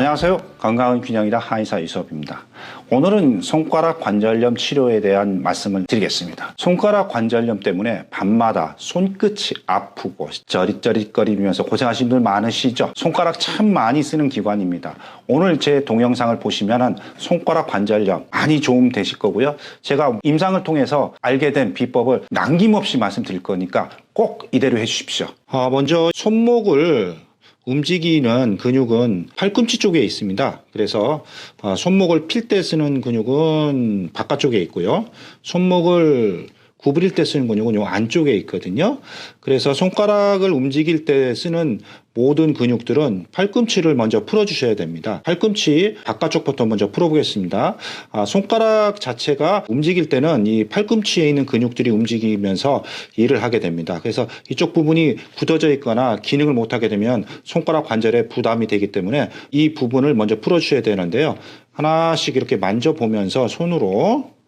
안녕하세요. 건강한 균형이다 한의사 이수업입니다. 오늘은 손가락 관절염 치료에 대한 말씀을 드리겠습니다. 손가락 관절염 때문에 밤마다 손끝이 아프고 저릿저릿거리면서 고생하시는 분들 많으시죠? 손가락 참 많이 쓰는 기관입니다. 오늘 제 동영상을 보시면 손가락 관절염 많이 도움 되실 거고요. 제가 임상을 통해서 알게 된 비법을 남김없이 말씀드릴 거니까 꼭 이대로 해주십시오. 아, 먼저 손목을 움직이는 근육은 팔꿈치 쪽에 있습니다. 그래서 어, 손목을 필 때 쓰는 근육은 바깥쪽에 있고요. 손목을 구부릴 때 쓰는 근육은 요 안쪽에 있거든요. 그래서 손가락을 움직일 때 쓰는 모든 근육들은 팔꿈치를 먼저 풀어주셔야 됩니다. 팔꿈치 바깥쪽부터 먼저 풀어보겠습니다. 아, 손가락 자체가 움직일 때는 이 팔꿈치에 있는 근육들이 움직이면서 일을 하게 됩니다. 그래서 이쪽 부분이 굳어져 있거나 기능을 못하게 되면 손가락 관절에 부담이 되기 때문에 이 부분을 먼저 풀어주셔야 되는데요. 하나씩 이렇게 만져보면서 손으로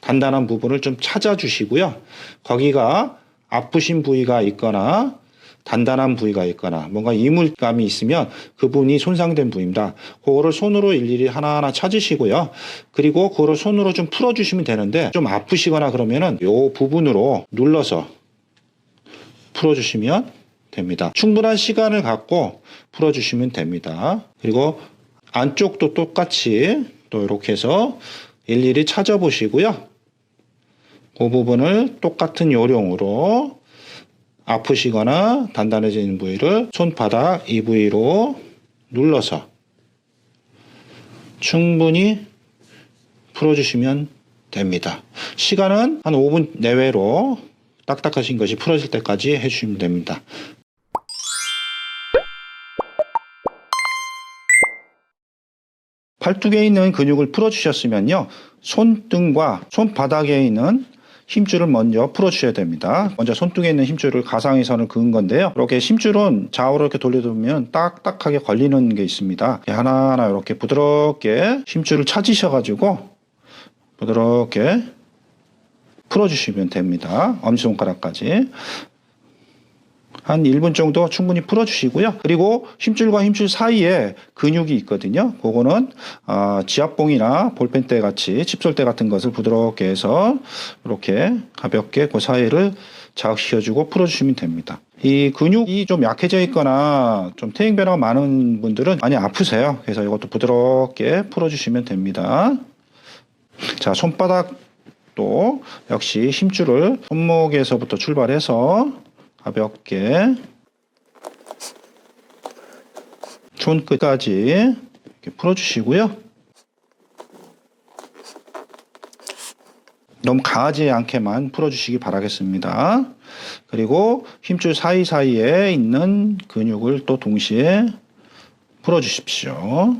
단단한 부분을 좀 찾아주시고요. 거기가 아프신 부위가 있거나 단단한 부위가 있거나 뭔가 이물감이 있으면 그 부분이 손상된 부위입니다. 그거를 손으로 일일이 하나하나 찾으시고요. 그리고 그거를 손으로 좀 풀어주시면 되는데 좀 아프시거나 그러면은 요 부분으로 눌러서 풀어주시면 됩니다. 충분한 시간을 갖고 풀어주시면 됩니다. 그리고 안쪽도 똑같이 또 이렇게 해서 일일이 찾아보시고요. 그 부분을 똑같은 요령으로 아프시거나 단단해지는 부위를 손바닥 이 부위로 눌러서 충분히 풀어주시면 됩니다. 시간은 한 5분 내외로 딱딱하신 것이 풀어질 때까지 해주시면 됩니다. 팔뚝에 있는 근육을 풀어주셨으면요. 손등과 손바닥에 있는 힘줄을 먼저 풀어주셔야 됩니다. 먼저 손등에 있는 힘줄을 가상의 선을 그은 건데요. 이렇게 힘줄은 좌우로 이렇게 돌려두면 딱딱하게 걸리는 게 있습니다. 하나하나 이렇게 부드럽게 힘줄을 찾으셔가지고 부드럽게 풀어주시면 됩니다. 엄지손가락까지. 한 1분 정도 충분히 풀어주시고요. 그리고 힘줄과 힘줄 사이에 근육이 있거든요. 그거는 어, 지압봉이나 볼펜대 같이 칩솔대 같은 것을 부드럽게 해서 이렇게 가볍게 그 사이를 자극시켜주고 풀어주시면 됩니다. 이 근육이 좀 약해져 있거나 좀 퇴행 변화가 많은 분들은 많이 아프세요. 그래서 이것도 부드럽게 풀어주시면 됩니다. 자, 손바닥도 역시 힘줄을 손목에서부터 출발해서 가볍게 손끝까지 이렇게 풀어주시고요. 너무 강하지 않게만 풀어주시기 바라겠습니다. 그리고 힘줄 사이사이에 있는 근육을 또 동시에 풀어주십시오.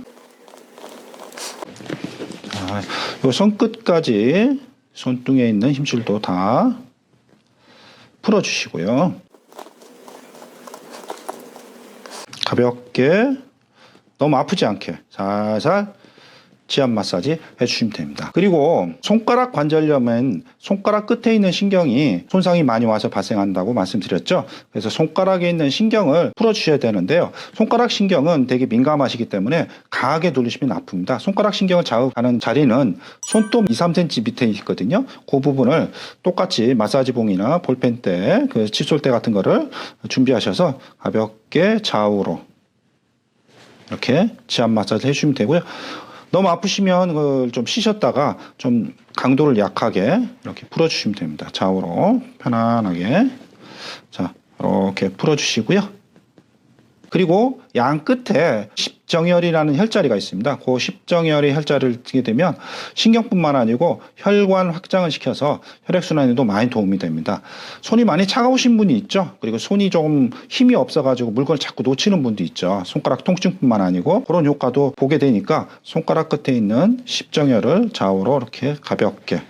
자, 요 손끝까지 손등에 있는 힘줄도 다 풀어주시고요. 가볍게 너무 아프지 않게 살살 지압 마사지 해주시면 됩니다. 그리고 손가락 관절염은 손가락 끝에 있는 신경이 손상이 많이 와서 발생한다고 말씀드렸죠. 그래서 손가락에 있는 신경을 풀어주셔야 되는데요. 손가락 신경은 되게 민감하시기 때문에 강하게 누르시면 아픕니다. 손가락 신경을 자극하는 자리는 손톱 2, 3cm 밑에 있거든요. 그 부분을 똑같이 마사지 봉이나 볼펜대, 그 칫솔대 같은 거를 준비하셔서 가볍게 좌우로 이렇게 지압 마사지 해주시면 되고요. 너무 아프시면 그걸 좀 쉬셨다가 좀 강도를 약하게 이렇게 풀어주시면 됩니다. 좌우로 편안하게 자 이렇게 풀어주시고요. 그리고 양 끝에 십정혈이라는 혈자리가 있습니다. 그 십정혈의 혈자리를 뜨게 되면 신경뿐만 아니고 혈관 확장을 시켜서 혈액순환에도 많이 도움이 됩니다. 손이 많이 차가우신 분이 있죠. 그리고 손이 조금 힘이 없어가지고 물건을 자꾸 놓치는 분도 있죠. 손가락 통증뿐만 아니고 그런 효과도 보게 되니까 손가락 끝에 있는 십정혈을 좌우로 이렇게 가볍게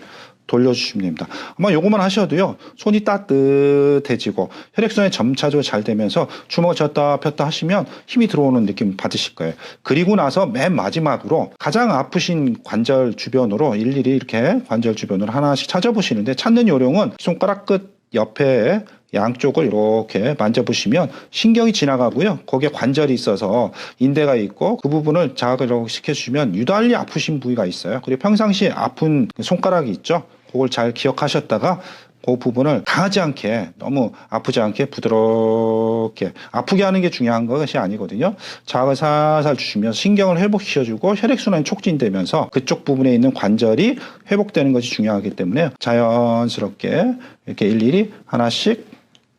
돌려주시면 됩니다. 아마 요것만 하셔도요, 손이 따뜻해지고 혈액순환이 점차적으로 잘 되면서 주먹을 쥐었다 폈다 하시면 힘이 들어오는 느낌 받으실 거예요. 그리고 나서 맨 마지막으로 가장 아프신 관절 주변으로 일일이 이렇게 관절 주변으로 하나씩 찾아보시는데 찾는 요령은 손가락 끝 옆에 양쪽을 이렇게 만져보시면 신경이 지나가고요. 거기에 관절이 있어서 인대가 있고 그 부분을 자극을 시켜주시면 유달리 아프신 부위가 있어요. 그리고 평상시에 아픈 그 손가락이 있죠. 그걸 잘 기억하셨다가 그 부분을 강하지 않게 너무 아프지 않게 부드럽게 아프게 하는 게 중요한 것이 아니거든요. 자극을 살살 주시면 신경을 회복시켜주고 혈액순환이 촉진되면서 그쪽 부분에 있는 관절이 회복되는 것이 중요하기 때문에 자연스럽게 이렇게 일일이 하나씩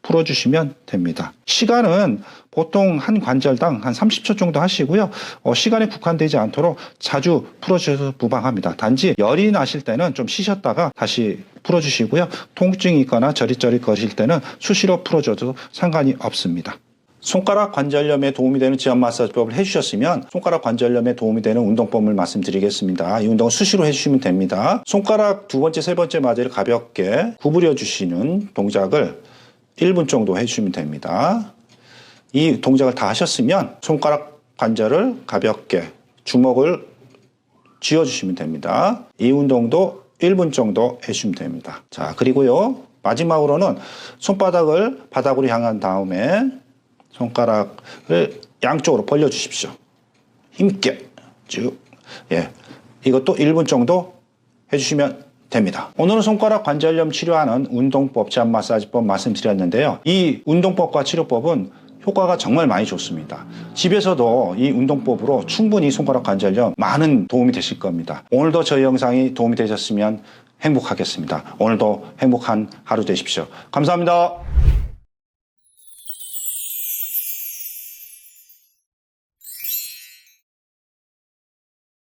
풀어주시면 됩니다. 시간은 보통 한 관절당 한 30초 정도 하시고요. 어, 시간에 국한되지 않도록 자주 풀어주셔서 무방합니다. 단지 열이 나실 때는 좀 쉬셨다가 다시 풀어주시고요. 통증이 있거나 저릿저릿 거릴 때는 수시로 풀어줘도 상관이 없습니다. 손가락 관절염에 도움이 되는 지압 마사지법을 해주셨으면 손가락 관절염에 도움이 되는 운동법을 말씀드리겠습니다. 이 운동은 수시로 해주시면 됩니다. 손가락 두 번째, 세 번째 마디를 가볍게 구부려 주시는 동작을 1분 정도 해주시면 됩니다. 이 동작을 다 하셨으면 손가락 관절을 가볍게 주먹을 쥐어주시면 됩니다. 이 운동도 1분 정도 해주시면 됩니다. 자, 그리고요. 마지막으로는 손바닥을 바닥으로 향한 다음에 손가락을 양쪽으로 벌려 주십시오. 힘있게 쭉. 예. 이것도 1분 정도 해주시면 됩니다. 오늘은 손가락 관절염 치료하는 운동법, 제압 마사지법 말씀드렸는데요. 이 운동법과 치료법은 효과가 정말 많이 좋습니다. 집에서도 이 운동법으로 충분히 손가락 관절염 많은 도움이 되실 겁니다. 오늘도 저희 영상이 도움이 되셨으면 행복하겠습니다. 오늘도 행복한 하루 되십시오. 감사합니다.